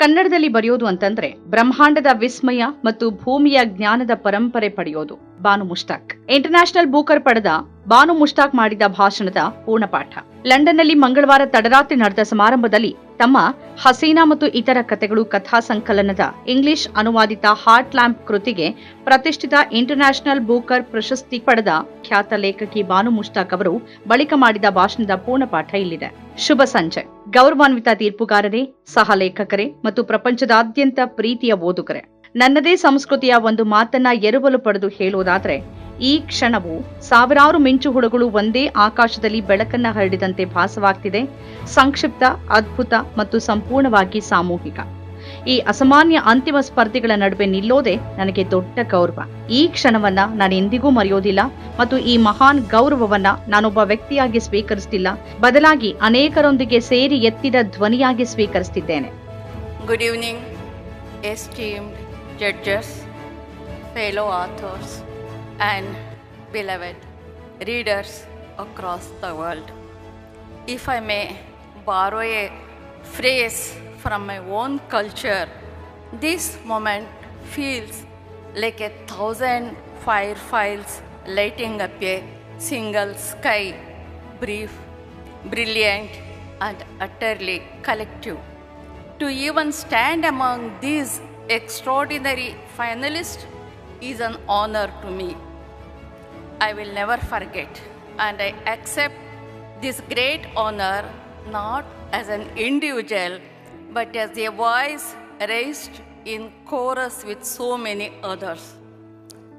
ಕನ್ನಡದಲ್ಲಿ ಬರೆಯೋದು ಅಂತಂದ್ರೆ ಬ್ರಹ್ಮಾಂಡದ ವಿಸ್ಮಯ ಮತ್ತು ಭೂಮಿಯ ಜ್ಞಾನದ ಪರಂಪರೆ ಪಡೆಯೋದು. ಬಾನು ಮುಷ್ತಾಕ್. ಇಂಟರ್ನ್ಯಾಷನಲ್ ಬೂಕರ್ ಪಡೆದ ಬಾನು ಮುಷ್ತಾಕ್ ಮಾಡಿದ ಭಾಷಣದ ಪೂರ್ಣಪಾಠ. ಲಂಡನ್ನಲ್ಲಿ ಮಂಗಳವಾರ ತಡರಾತ್ರಿ ನಡೆದ ಸಮಾರಂಭದಲ್ಲಿ ತಮ್ಮ ಹಸೀನಾ ಮತ್ತು ಇತರ ಕಥೆಗಳು ಕಥಾ ಸಂಕಲನದ ಇಂಗ್ಲಿಷ್ ಅನುವಾದಿತ ಹಾರ್ಟ್ ಲ್ಯಾಂಪ್ ಕೃತಿಗೆ ಪ್ರತಿಷ್ಠಿತ ಇಂಟರ್ನ್ಯಾಷನಲ್ ಬೂಕರ್ ಪ್ರಶಸ್ತಿ ಪಡೆದ ಖ್ಯಾತ ಲೇಖಕಿ ಬಾನು ಮುಷ್ತಾಕ್ ಅವರು ಬಳಿಕ ಮಾಡಿದ ಭಾಷಣದ ಪೂರ್ಣ ಪಾಠ ಇಲ್ಲಿದೆ. ಶುಭ ಸಂಜೆ. ಗೌರವಾನ್ವಿತ ತೀರ್ಪುಗಾರರೇ, ಸಹ ಲೇಖಕರೇ ಮತ್ತು ಪ್ರಪಂಚದಾದ್ಯಂತ ಪ್ರೀತಿಯ ಓದುಗರೇ, ನನ್ನದೇ ಸಂಸ್ಕೃತಿಯ ಒಂದು ಮಾತನ್ನ ಎರವಲು ಪಡೆದು ಹೇಳುವುದಾದ್ರೆ ಈ ಕ್ಷಣವು ಸಾವಿರಾರು ಮಿಂಚು ಹುಳುಗಳು ಒಂದೇ ಆಕಾಶದಲ್ಲಿ ಬೆಳಕನ್ನ ಹರಡಿದಂತೆ ಭಾಸವಾಗ್ತಿದೆ. ಸಂಕ್ಷಿಪ್ತ ಅದ್ಭುತ ಮತ್ತು ಸಂಪೂರ್ಣವಾಗಿ ಸಾಮೂಹಿಕ. ಈ ಅಸಾಮಾನ್ಯ ಅಂತಿಮ ಸ್ಪರ್ಧೆಗಳ ನಡುವೆ ನಿಲ್ಲೋದೆ ನನಗೆ ದೊಡ್ಡ ಗೌರವ. ಈ ಕ್ಷಣವನ್ನ ನಾನು ಎಂದಿಗೂ ಮರೆಯೋದಿಲ್ಲ ಮತ್ತು ಈ ಮಹಾನ್ ಗೌರವವನ್ನ ನಾನೊಬ್ಬ ವ್ಯಕ್ತಿಯಾಗಿ ಸ್ವೀಕರಿಸ್ತಿಲ್ಲ. ಬದಲಾಗಿ ಅನೇಕರೊಂದಿಗೆ ಸೇರಿ ಎತ್ತಿದ ಧ್ವನಿಯಾಗಿ ಸ್ವೀಕರಿಸ್ತಿದ್ದೇನೆ. Good evening judges fellow authors, and beloved readers across the world. If I may borrow a phrase from my own culture, this moment feels like a thousand fireflies lighting up a single sky, brief, brilliant, and utterly collective. To even stand among these extraordinary finalists is an honor to me. I will never forget, and I accept this great honor not as an individual but as a voice raised in chorus with so many others.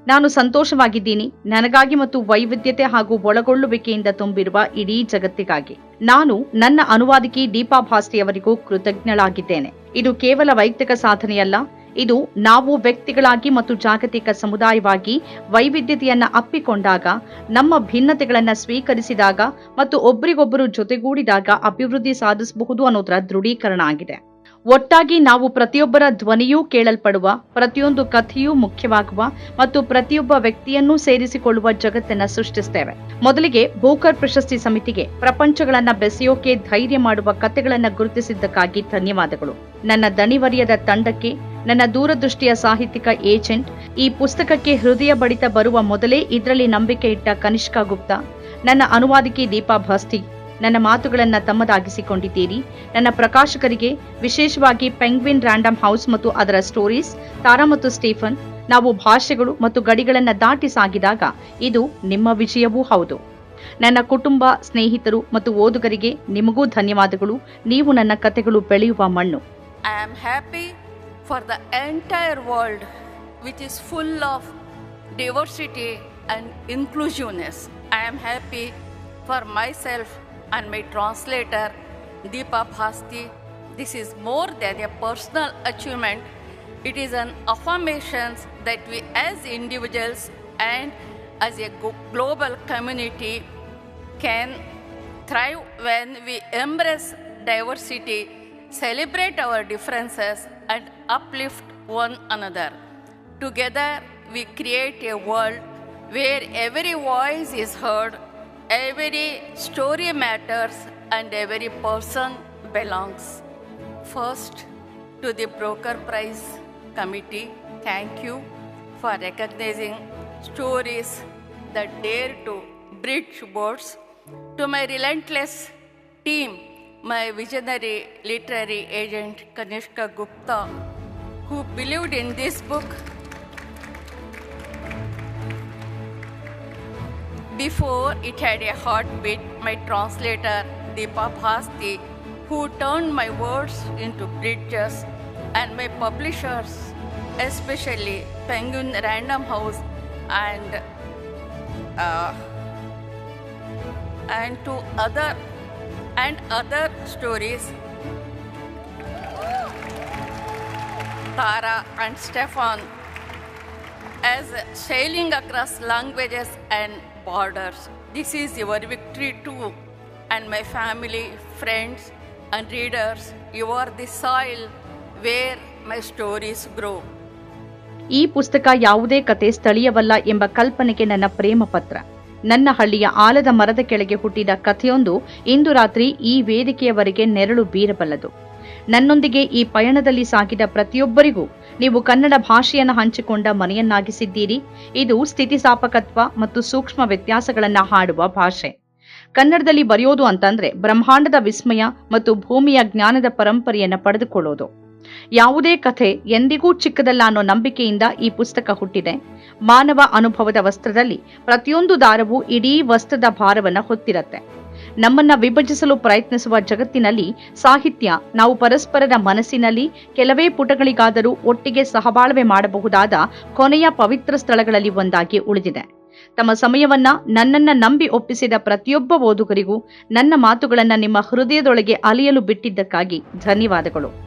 ನಾನು ಸಂತೋಷವಾಗಿದ್ದೀನಿ ನನಗಾಗಿ ಮತ್ತು ವೈವಿಧ್ಯತೆ ಹಾಗೂ ಒಳಗೊಳ್ಳುವಿಕೆಯಿಂದ ತುಂಬಿರುವ ಇಡೀ ಜಗತ್ತಿಗಾಗಿ ನಾನು ನನ್ನ ಅನುವಾದಕಿ ದೀಪಾ ಭಾಸ್ತಿಯವರಿಗೂ ಕೃತಜ್ಞಳಾಗಿದ್ದೇನೆ ಇದು ಕೇವಲ ವೈಯಕ್ತಿಕ ಸಾಧನೆಯಲ್ಲ ಇದು ನಾವು ವ್ಯಕ್ತಿಗಳಾಗಿ ಮತ್ತು ಜಾಗತಿಕ ಸಮುದಾಯವಾಗಿ ವೈವಿಧ್ಯತೆಯನ್ನ ಅಪ್ಪಿಕೊಂಡಾಗ, ನಮ್ಮ ಭಿನ್ನತೆಗಳನ್ನ ಸ್ವೀಕರಿಸಿದಾಗ ಮತ್ತು ಒಬ್ಬರಿಗೊಬ್ಬರು ಜೊತೆಗೂಡಿದಾಗ ಅಭಿವೃದ್ಧಿ ಸಾಧಿಸಬಹುದು ಅನ್ನೋದರ ದೃಢೀಕರಣ ಆಗಿದೆ. ಒಟ್ಟಾಗಿ ನಾವು ಪ್ರತಿಯೊಬ್ಬರ ಧ್ವನಿಯೂ ಕೇಳಲ್ಪಡುವ, ಪ್ರತಿಯೊಂದು ಕಥೆಯೂ ಮುಖ್ಯವಾಗುವ ಮತ್ತು ಪ್ರತಿಯೊಬ್ಬ ವ್ಯಕ್ತಿಯನ್ನೂ ಸೇರಿಸಿಕೊಳ್ಳುವ ಜಗತ್ತನ್ನ ಸೃಷ್ಟಿಸ್ತೇವೆ. ಮೊದಲಿಗೆ ಭೂಕರ್ ಪ್ರಶಸ್ತಿ ಸಮಿತಿಗೆ ಪ್ರಪಂಚಗಳನ್ನ ಬೆಸೆಯೋಕೆ ಧೈರ್ಯ ಮಾಡುವ ಕಥೆಗಳನ್ನ ಗುರುತಿಸಿದ್ದಕ್ಕಾಗಿ ಧನ್ಯವಾದಗಳು. ನನ್ನ ದಣಿವರಿಯದ ತಂಡಕ್ಕೆ ನನ್ನ ದೂರದೃಷ್ಟಿಯ ಸಾಹಿತ್ಯಿಕ ಏಜೆಂಟ್. ಈ ಪುಸ್ತಕಕ್ಕೆ ಹೃದಯ ಬಡಿತ ಬರುವ ಮೊದಲೇ ಇದರಲ್ಲಿ ನಂಬಿಕೆ ಇಟ್ಟ ಕನಿಷ್ಕಾ ಗುಪ್ತಾ. ನನ್ನ ಅನುವಾದಕಿ ದೀಪಾ ಭಾಸ್ತಿ ನನ್ನ ಮಾತುಗಳನ್ನ ತಮ್ಮದಾಗಿಸಿಕೊಂಡಿದ್ದೀರಿ. ನನ್ನ ಪ್ರಕಾಶಕರಿಗೆ, ವಿಶೇಷವಾಗಿ ಪೆಂಗ್ವಿನ್ ರ್ಯಾಂಡಮ್ ಹೌಸ್ ಮತ್ತು ಅದರ ಸ್ಟೋರೀಸ್, ತಾರಾ ಮತ್ತು ಸ್ಟೀಫನ್, ನಾವು ಭಾಷೆಗಳು ಮತ್ತು ಗಡಿಗಳನ್ನು ದಾಟಿ ಸಾಗಿದಾಗ ಇದು ನಿಮ್ಮ ವಿಜಯವೂ ಹೌದು. ನನ್ನ ಕುಟುಂಬ, ಸ್ನೇಹಿತರು ಮತ್ತು ಓದುಗರಿಗೆ ನಿಮಗೂ ಧನ್ಯವಾದಗಳು. ನೀವು ನನ್ನ ಕತೆಗಳು ಬೆಳೆಯುವ ಮಣ್ಣು. I am happy for the entire world, which is full of diversity and inclusiveness. I am happy for myself and my translator, Deepa Bhasti. This is more than a personal achievement. It is an affirmation that we, as individuals and as a global community, can thrive when we embrace diversity, celebrate our differences, and uplift one another. Together, we create a world where every voice is heard, every story matters, and every person belongs. First, to the Broker Prize Committee, thank you for recognizing stories that dare to bridge boards. To my relentless team, my visionary literary agent Kanishka Gupta, who believed in this book before it had a heartbeat, my translator Deepa Bhasti, who turned my words into bridges, and my publishers, especially Penguin Random House and uh, and to other and other stories Tara and Stefan as sailing across languages and borders. This is your victory too. And my family, friends, and readers, you are the soil where my stories grow. ಈ ಪುಸ್ತಕ ಯಾವುದೇ ಕತೆ ಸ್ಥಳೀಯವಲ್ಲ ಎಂಬ ಕಲ್ಪನೆಗೆ ನನ್ನ ಪ್ರೇಮ ಪತ್ರ ನನ್ನ ಹಳ್ಳಿಯ ಆಲದ ಮರದ ಕೆಳಗೆ ಹುಟ್ಟಿದ ಕಥೆಯೊಂದು ಇಂದು ರಾತ್ರಿ ಈ ವೇದಿಕೆಯವರೆಗೆ ನೆರಳು ಬೀರಬಲ್ಲದು. ನನ್ನೊಂದಿಗೆ ಈ ಪಯಣದಲ್ಲಿ ಸಾಗಿದ ಪ್ರತಿಯೊಬ್ಬರಿಗೂ ನೀವು ಕನ್ನಡ ಭಾಷೆಯನ್ನು ಹಂಚಿಕೊಂಡ ಮನೆಯನ್ನಾಗಿಸಿದ್ದೀರಿ. ಇದು ಸ್ಥಿತಿಸ್ಥಾಪಕತ್ವ ಮತ್ತು ಸೂಕ್ಷ್ಮ ವ್ಯತ್ಯಾಸಗಳನ್ನು ಹಾಡುವ ಭಾಷೆ. ಕನ್ನಡದಲ್ಲಿ ಬರೆಯೋದು ಅಂತಂದ್ರೆ ಬ್ರಹ್ಮಾಂಡದ ವಿಸ್ಮಯ ಮತ್ತು ಭೂಮಿಯ ಜ್ಞಾನದ ಪರಂಪರೆಯನ್ನು ಪಡೆದುಕೊಳ್ಳೋದು. ಯಾವುದೇ ಕಥೆ ಎಂದಿಗೂ ಚಿಕ್ಕದಲ್ಲ ಅನ್ನೋ ನಂಬಿಕೆಯಿಂದ ಈ ಪುಸ್ತಕ ಹುಟ್ಟಿದೆ. ಮಾನವ ಅನುಭವದ ವಸ್ತ್ರದಲ್ಲಿ ಪ್ರತಿಯೊಂದು ದಾರವು ಇಡೀ ವಸ್ತ್ರದ ಭಾರವನ್ನು ಹೊತ್ತಿರತ್ತೆ. ನಮ್ಮನ್ನ ವಿಭಜಿಸಲು ಪ್ರಯತ್ನಿಸುವ ಜಗತ್ತಿನಲ್ಲಿ ಸಾಹಿತ್ಯ, ನಾವು ಪರಸ್ಪರರ ಮನಸ್ಸಿನಲ್ಲಿ ಕೆಲವೇ ಪುಟಗಳಿಗಾದರೂ ಒಟ್ಟಿಗೆ ಸಹಬಾಳ್ವೆ ಮಾಡಬಹುದಾದ ಕೊನೆಯ ಪವಿತ್ರ ಸ್ಥಳಗಳಲ್ಲಿ ಒಂದಾಗಿ ಉಳಿದಿದೆ. ತಮ್ಮ ಸಮಯವನ್ನ ನನ್ನನ್ನ ನಂಬಿ ಒಪ್ಪಿಸಿದ ಪ್ರತಿಯೊಬ್ಬ ಓದುಗರಿಗೂ ನನ್ನ ಮಾತುಗಳನ್ನ ನಿಮ್ಮ ಹೃದಯದೊಳಗೆ ಅಲಿಯಲು ಬಿಟ್ಟಿದ್ದಕ್ಕಾಗಿ ಧನ್ಯವಾದಗಳು.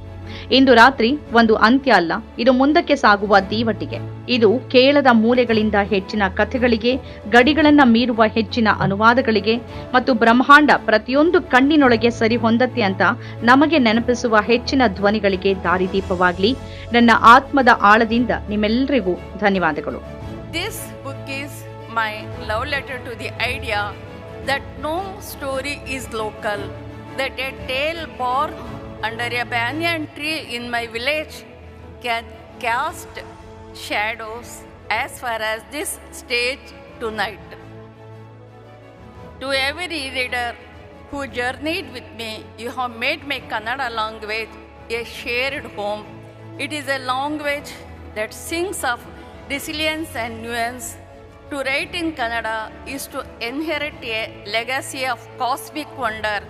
ಇಂದು ರಾತ್ರಿ ಒಂದು ಅಂತ್ಯ ಅಲ್ಲ ಇದು ಮುಂದಕ್ಕೆ ಸಾಗುವ ದೀವಟಿಗೆ. ಇದು ಕೇಳದ ಮೂಲೆಗಳಿಂದ ಹೆಚ್ಚಿನ ಕಥೆಗಳಿಗೆ ಗಡಿಗಳನ್ನ ಮೀರುವ ಹೆಚ್ಚಿನ ಅನುವಾದಗಳಿಗೆ ಮತ್ತು ಬ್ರಹ್ಮಾಂಡ ಪ್ರತಿಯೊಂದು ಕಣ್ಣಿನೊಳಗೆ ಸರಿ ಹೊಂದತ್ತೆ ಅಂತ ನಮಗೆ ನೆನಪಿಸುವ ಹೆಚ್ಚಿನ ಧ್ವನಿಗಳಿಗೆ ದಾರಿದೀಪವಾಗಲಿ. ನನ್ನ ಆತ್ಮದ ಆಳದಿಂದ ನಿಮ್ಮೆಲ್ಲರಿಗೂ ಧನ್ಯವಾದಗಳು. This book is my love letter to the idea that no story is local, that a tale born under a banyan tree in my village can cast shadows as far as this stage tonight. To every reader who journeyed with me, you have made my Kannada language a shared home. It is a language that sings of resilience and nuance. To write in Kannada is to inherit a legacy of cosmic wonder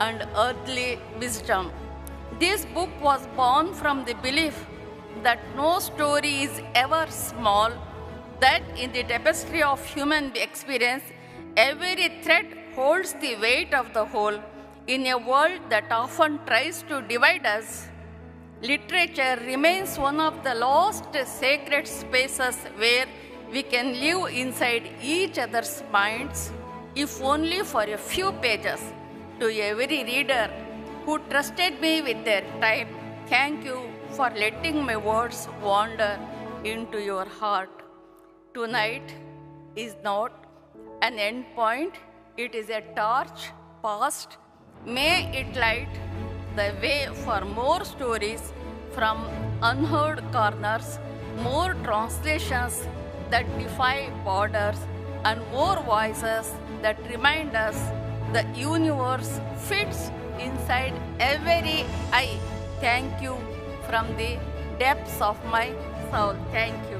and earthly wisdom. This book was born from the belief that no story is ever small, that in the tapestry of human experience, every thread holds the weight of the whole. In a world that often tries to divide us, literature remains one of the lost sacred spaces where we can live inside each other's minds, if only for a few pages. To every reader who trusted me with their time, thank you for letting my words wander into your heart. Tonight is not an end point, it is a torch past. May it light the way for more stories from unheard corners, more translations that defy borders, and more voices that remind us the universe fits inside every eye. Thank you from the depths of my soul. Thank you.